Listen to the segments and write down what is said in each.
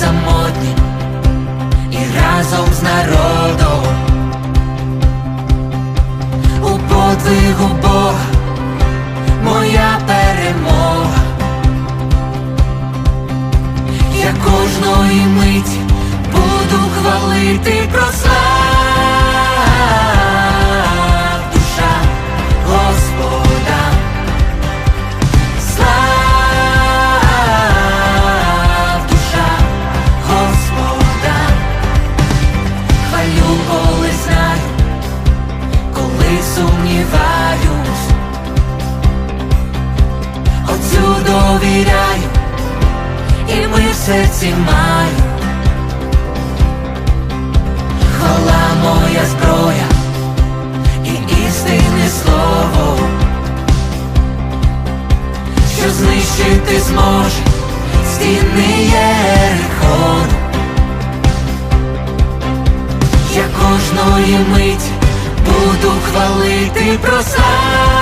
самотнім і разом з народом серці маю. Хвала моя зброя і істинне слово, що знищити зможе стіни Єрихон. Я кожної миті буду хвалити прослав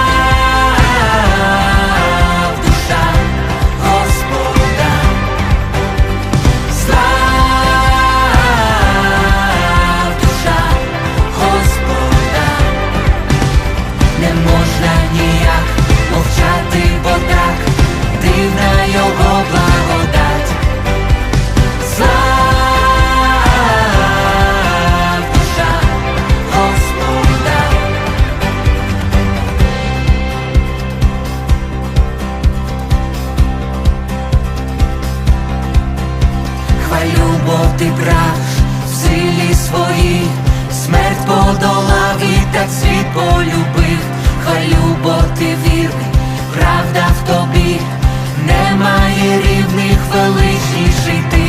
ти брав в силі своїй, смерть подолав і так світ полюбив, хай люботи вірний, правда в тобі, немає рівних величніший ти.